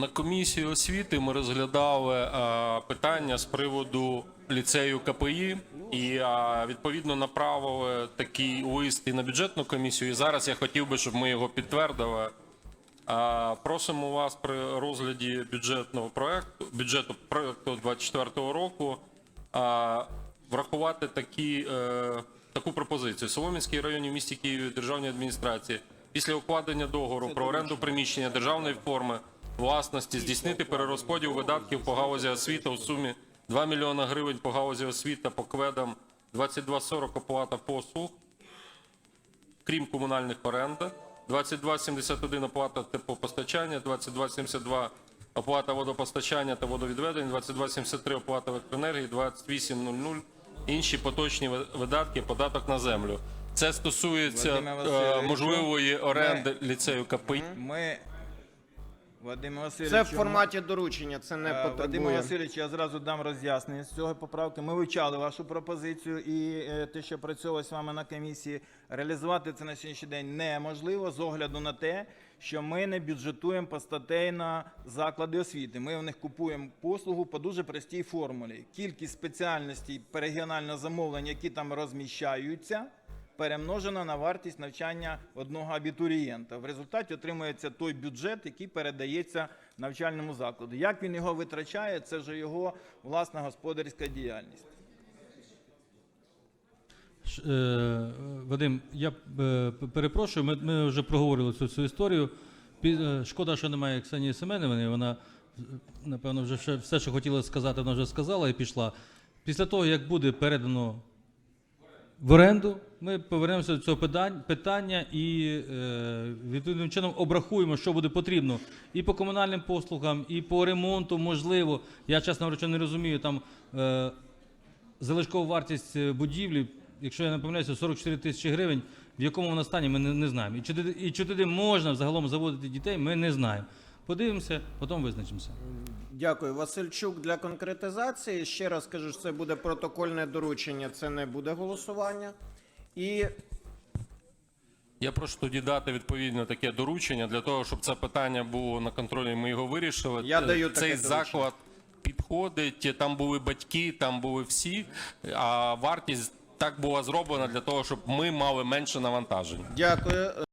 На комісії освіти ми розглядали е, питання з приводу ліцею КПІ і е, відповідно направили такий лист і на бюджетну комісію. І зараз я хотів би, щоб ми його підтвердили. Е, Просимо вас при розгляді бюджетного проекту бюджету проекту 24 року врахувати такі, таку пропозицію. Солом'янський районній в місті Києві державній адміністрації після укладення договору про оренду приміщення державної форми власності здійснити перерозподіл видатків по галузі освіти у сумі 2 мільйона гривень по галузі освіти по кведам 2240 оплата послуг, крім комунальних оренда, 2271 оплата теплопостачання, 2272 оплата водопостачання та водовідведення, 2273 оплата електроенергії, 2800 інші поточні видатки, податок на землю. Це стосується е, можливої оренди ліцею КПІ. Ми Вадим Васильович, Це в форматі доручення, це не Е, потребує. Васильович, я зразу дам роз'яснення з цього поправки. Ми вивчали вашу пропозицію і е, те, що працювалося з вами на комісії, реалізувати це на сьогоднішній день неможливо з огляду на те, що ми не бюджетуємо постатейно заклади освіти. Ми в них купуємо послугу по дуже простій формулі. Кількість спеціальностей по регіонального замовлення, які там розміщаються, перемножена на вартість навчання одного абітурієнта. В результаті отримується той бюджет, який передається навчальному закладу. Як він його витрачає, це вже його власна господарська діяльність. Е, Вадим, я е, перепрошую, ми, ми вже проговорили цю, цю історію. Е, Шкода, що немає Ксенії Семенівни. Вона, напевно, вже все, що хотіла сказати, вона вже сказала і пішла. Після того, як буде передано в оренду, ми повернемося до цього питання і е, відповідним чином обрахуємо, що буде потрібно і по комунальним послугам, і по ремонту, можливо. Я, чесно говорячи, не розумію там. Е, залишкова вартість е, будівлі, якщо я не помиляюся, 44 тисячі гривень. В якому вона стані, ми не, не знаємо. І чи, туди- і чи туди можна взагалом заводити дітей, ми не знаємо. Подивимося, потім визначимося. Дякую. Васильчук для конкретизації. Ще раз кажу, що це буде протокольне доручення, це не буде голосування. І Я прошу тоді дати відповідно таке доручення для того, щоб це питання було на контролі. Ми його вирішили. Я даю цей доручення. заклад підходить. Там були батьки, там були всі. А вартість так була зроблена для того, щоб ми мали менше навантажень. дякую.